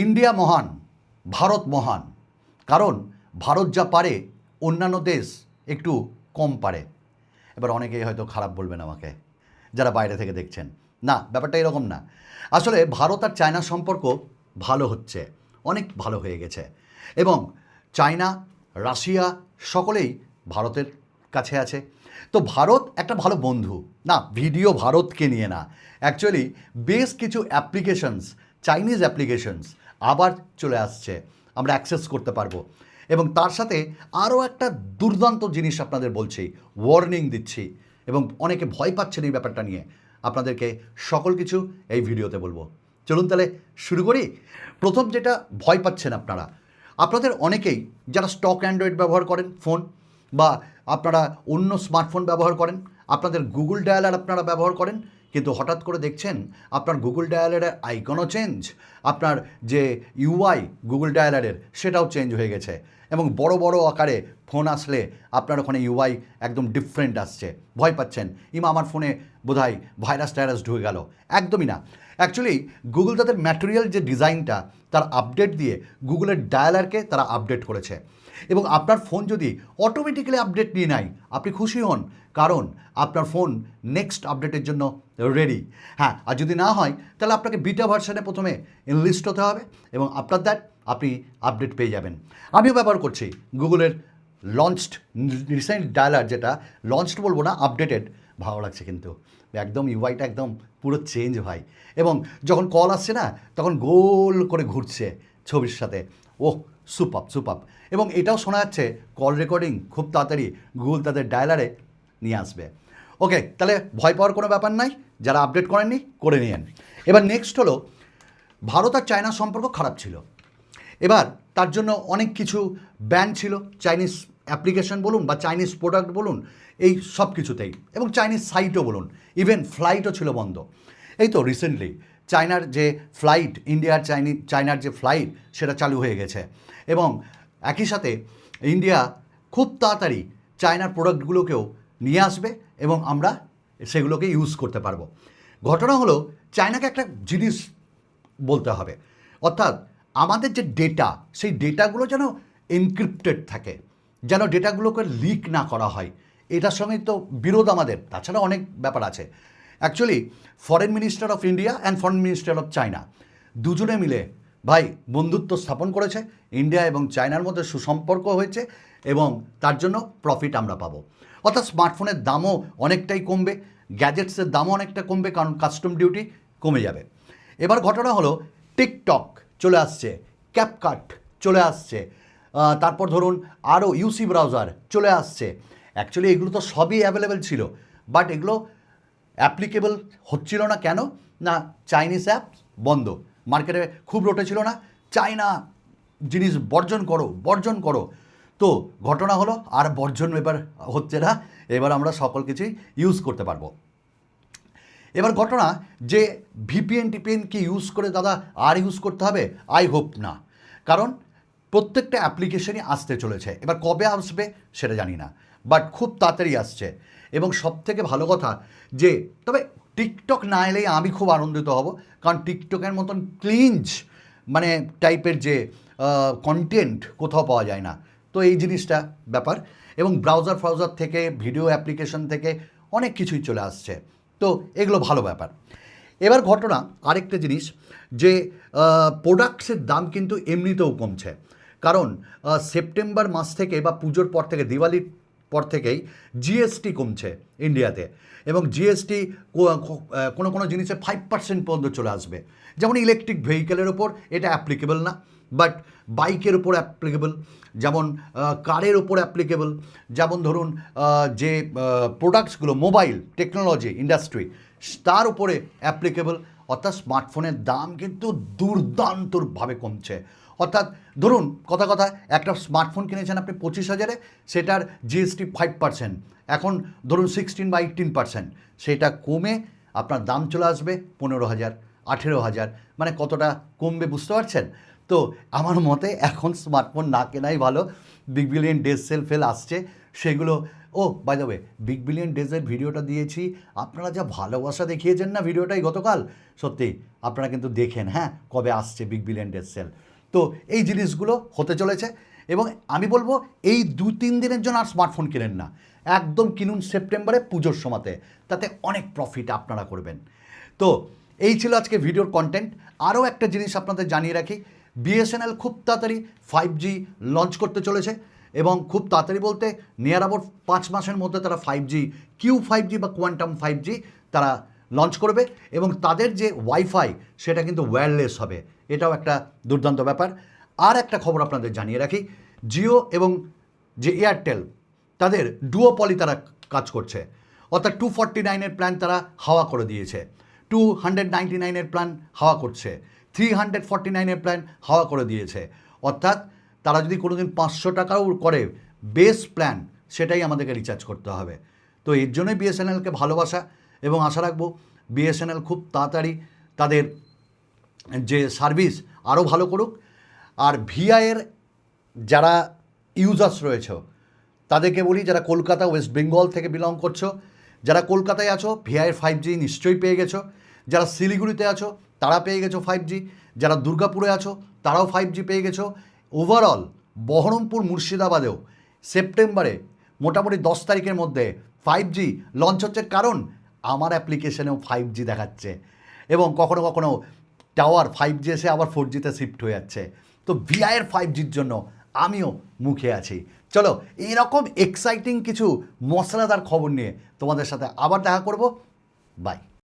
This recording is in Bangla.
ইন্ডিয়া মহান, ভারত মহান। কারণ ভারত যা পারে, অন্যান্য দেশ একটু কম পারে। এবার অনেকেই হয়তো খারাপ বলবেন আমাকে, যারা বাইরে থেকে দেখছেন। না, ব্যাপারটা এরকম না। আসলে ভারত আর চায়নার সম্পর্ক ভালো হচ্ছে, অনেক ভালো হয়ে গেছে। এবং চায়না, রাশিয়া সকলেই ভারতের কাছে আছে। তো ভারত একটা ভালো বন্ধু। না, ভিডিও ভারতকে নিয়ে না। অ্যাকচুয়ালি বেশ কিছু অ্যাপ্লিকেশনস চাইনিজ অ্যাপ্লিকেশনস আবার চলে আসছে। আমরা অ্যাক্সেস করতে পারব। এবং তার সাথে আরও একটা দুর্দান্ত জিনিস আপনাদের বলছি ওয়ার্নিং দিচ্ছি। এবং অনেকে ভয় পাচ্ছেন এই ব্যাপারটা নিয়ে। আপনাদেরকে সকল কিছু এই ভিডিওতে বলব। চলুন তাহলে শুরু করি। প্রথম যেটা, ভয় পাচ্ছেন আপনারা। আপনাদের অনেকেই যারা স্টক অ্যান্ড্রয়েড ব্যবহার করেন ফোন বা আপনারা অন্য স্মার্টফোন ব্যবহার করেন, আপনাদের গুগল ডায়ালার আপনারা ব্যবহার করেন কিন্তু হঠাৎ করে দেখছেন আপনার গুগল ডায়ালারের আইকনও চেঞ্জ আপনার যে ইউআই গুগল ডায়ালারের সেটাও চেঞ্জ হয়ে গেছে এবং বড় বড় আকারে ফোন আসলে আপনার ওখানে ইউআই একদম ডিফারেন্ট আসছে। ভয় পাচ্ছেন। ইমা, আমার ফোনে বোধহয় ভাইরাস টাইরাস ঢুকে গেল। একদমই না। অ্যাকচুয়ালি গুগল তাদের ম্যাটেরিয়াল যে ডিজাইনটা তার আপডেট দিয়ে গুগলের ডায়ালারকে তারা আপডেট করেছে। এবং আপনার ফোন যদি অটোমেটিক্যালি আপডেট নিয়ে নেয়, আপনি খুশি হন। কারণ আপনার ফোন নেক্সট আপডেটের জন্য রেডি হ্যাঁ আর যদি না হয়, তাহলে আপনাকে বিটা ভার্সানে প্রথমে এনলিস্ট হতে হবে এবং আপনার দ্যাট আপনি আপডেট পেয়ে যাবেন। আমিও ব্যবহার করছি। গুগলের লঞ্চড রিসেন্ট ডায়ালার যেটা লঞ্চড বলব না আপডেটেড ভালো লাগছে কিন্তু। একদম ইউআইটা একদম পুরো চেঞ্জ হয় এবং যখন কল আসছে না, তখন গোল করে ঘুরছে ছবির সাথে। ওহ, সুপাপ সুপাপ। এবং এটাও শোনা যাচ্ছে কল রেকর্ডিং খুব তাড়াতাড়ি গুগল তাদের ডায়ালারে নিয়ে আসবে। ওকে তাহলে ভয় পাওয়ার কোনো ব্যাপার নাই, যারা আপডেট করেননি, করে নিয়েন। এবার নেক্সট হলো, ভারত আর চায়নার সম্পর্ক খারাপ ছিল। এবার তার জন্য অনেক কিছু ব্যান ছিল চাইনিজ অ্যাপ্লিকেশন বলুন বা চাইনিজ প্রোডাক্ট বলুন, এই সব কিছুতেই এবং চাইনিজ সাইটও বলুন ইভেন ফ্লাইটও ছিল বন্ধ। এই তো রিসেন্টলি চায়নার যে ফ্লাইট, ইন্ডিয়ার চাইনি, চায়নার যে ফ্লাইট, সেটা চালু হয়ে গেছে। এবং একই সাথে ইন্ডিয়া খুব তাড়াতাড়ি চায়নার প্রোডাক্টগুলোকেও নিয়ে আসবে এবং আমরা সেগুলোকে ইউজ করতে পারব। ঘটনা হলো, চায়নাকে একটা জিনিস বলতে হবে। অর্থাৎ আমাদের যে ডেটা, সেই ডেটাগুলো যেন এনক্রিপ্টেড থাকে, যেন ডেটাগুলোকে লিক না করা হয়। এটার সঙ্গে তো বিরোধ আমাদের, তাছাড়া অনেক ব্যাপার আছে। Actually foreign minister of India and foreign minister of China দুজনে মিলে, ভাই, বন্ধুত্ব স্থাপন করেছে। ইন্ডিয়া এবং চায়নার মধ্যে সুসম্পর্ক হয়েছে এবং তার জন্য প্রফিট আমরা পাবো। অর্থাৎ স্মার্টফোনের দামও অনেকটাই কমবে গ্যাজেটসের দামও অনেকটা কমবে, কারণ কাস্টম ডিউটি কমে যাবে। এবার ঘটনা হলো টিকটক চলে আসছে ক্যাপকাট চলে আসছে তারপর ধরুন আরও ইউসি ব্রাউজার চলে আসছে। অ্যাকচুয়ালি এগুলো তো সবই অ্যাভেলেবেল ছিল বাট এগুলো অ্যাপ্লিকেবল হচ্ছিল না কেন? না চাইনিজ অ্যাপ বন্ধ। মার্কেটে খুব রোটে ছিল না। চায়না জিনিস বর্জন করো বর্জন করো। তো ঘটনা হলো, আর বর্জন এবার হচ্ছে না। এবার আমরা সকল কিছুই ইউজ করতে পারব। এবার ঘটনা যে ভিপিএন টিপিএন কি ইউজ করে দাদা, আর ইউজ করতে হবে? আই হোপ না। কারণ প্রত্যেকটা অ্যাপ্লিকেশনই আসতে চলেছে। এবার কবে আসবে সেটা জানি না। বাট খুব তাড়াতাড়ি আসছে। এবং সব থেকে ভালো কথা যে, তবে টিকটক না এলেই আমি খুব আনন্দিত হব। কারণ টিকটকের মতন ক্লিঞ্জ মানে টাইপের যে কন্টেন্ট কোথাও পাওয়া যায় না। তো এই জিনিসটা ব্যাপার এবং ব্রাউজার ফ্রাউজার থেকে ভিডিও অ্যাপ্লিকেশন থেকে অনেক কিছুই চলে আসছে। তো এগুলো ভালো ব্যাপার। এবার ঘটনা আরেকটা জিনিস যে প্রোডাক্টসের দাম কিন্তু এমনিতেও কমছে। কারণ সেপ্টেম্বর মাস থেকে বা পুজোর পর থেকে, দিওয়ালির পর থেকেই জিএসটি কমছে ইন্ডিয়াতে এবং জিএসটি কোনো কোনো জিনিসে ফাইভ পার্সেন্ট পর্যন্ত চলে আসবে। যেমন ইলেকট্রিক ভেহিকেলের ওপর এটা অ্যাপ্লিকেবল না বাট বাইকের ওপর অ্যাপ্লিকেবল যেমন কারের ওপর অ্যাপ্লিকেবল যেমন ধরুন যে প্রোডাক্টসগুলো মোবাইল টেকনোলজি ইন্ডাস্ট্রি তার উপরে অ্যাপ্লিকেবল অর্থাৎ স্মার্টফোনের দাম কিন্তু দুর্দান্তভাবে কমছে। অর্থাৎ ধরুন, কথা কথা, একটা স্মার্টফোন কিনেছেন আপনি পঁচিশ হাজারে, সেটার জিএসটি ফাইভ পার্সেন্ট এখন ধরুন সিক্সটিন বা এইটিন পার্সেন্ট সেটা কমে আপনার দাম চলে আসবে পনেরো হাজার, আঠেরো হাজার মানে কতটা কমবে বুঝতে পারছেন? তো আমার মতে এখন স্মার্টফোন না কেনাই ভালো বিগ বিলিয়ন ডেজ সেল ফেল আসছে, সেগুলো, ও by the way big billion ডেজের ভিডিওটা দিয়েছি, আপনারা যা ভালোবাসা দেখিয়েছেন না ভিডিওটাই গতকাল, সত্যি, আপনারা কিন্তু দেখেন হ্যাঁ কবে আসছে বিগ বিলিয়ন ডেজ সেল তো এই জিনিসগুলো হতে চলেছে এবং আমি বলব এই দু তিন দিনের জন্য আর স্মার্টফোন কেনেন না। একদম কিনুন সেপ্টেম্বরে পুজোর সময়তে, তাতে অনেক প্রফিট আপনারা করবেন। তো এই ছিল আজকে ভিডিওর কন্টেন্ট আরও একটা জিনিস আপনাদের জানিয়ে রাখি বিএসএনএল খুব তাড়াতাড়ি ফাইভ জি লঞ্চ করতে চলেছে এবং খুব তাড়াতাড়ি বলতে নিয়ার অ্যাবাউট পাঁচ মাসের মধ্যে তারা five G Q five G বা কোয়ান্টাম ফাইভ জি তারা লঞ্চ করবে এবং তাদের যে ওয়াইফাই সেটা কিন্তু ওয়্যারলেস হবে। এটাও একটা দুর্দান্ত ব্যাপার। আর একটা খবর আপনাদের জানিয়ে রাখি জিও এবং যে এয়ারটেল তাদের ডুওপলি তারা কাজ করছে। অর্থাৎ টু ফর্টি নাইনের প্ল্যান তারা হাওয়া করে দিয়েছে। টু হান্ড্রেড নাইনটি নাইনের প্ল্যান হাওয়া করছে। থ্রি হান্ড্রেড ফর্টি নাইনের প্ল্যান হাওয়া করে দিয়েছে। অর্থাৎ তারা যদি কোনো দিন পাঁচশো টাকাও করে বেস প্ল্যান সেটাই আমাদেরকে রিচার্জ করতে হবে। তো এর জন্যই বিএসএনএলকে ভালোবাসা। এবং আশা রাখব বিএসএনএল খুব তাড়াতাড়ি তাদের যে সার্ভিস আরও ভালো করুক। আর ভিআইয়ের যারা ইউজার্স রয়েছে, তাদেরকে বলি যারা কলকাতা ওয়েস্ট বেঙ্গল থেকে বিলং করছ, যারা কলকাতায় আছো ভিআইয়ের ফাইভ জি নিশ্চয়ই পেয়ে গেছো। যারা শিলিগুড়িতে আছো, তারা পেয়ে গেছো ফাইভ জি যারা দুর্গাপুরে আছো, তারাও ফাইভ জি পেয়ে গেছো। ওভারঅল বহরমপুর, মুর্শিদাবাদেও সেপ্টেম্বরে মোটামুটি দশ তারিখের মধ্যে ফাইভ জি লঞ্চ হচ্ছে। কারণ আমার অ্যাপ্লিকেশনেও ফাইভ জি দেখাচ্ছে এবং কখনো কখনো টাওয়ার ফাইভ জি এসে আবার ফোর জিতে শিফট হয়ে যাচ্ছে। তো ভিআইয়ের ফাইভ জির জন্য আমিও মুখে আছি। চলো এরকম এক্সাইটিং কিছু মশলাদার খবর নিয়ে তোমাদের সাথে আবার দেখা করব। বাই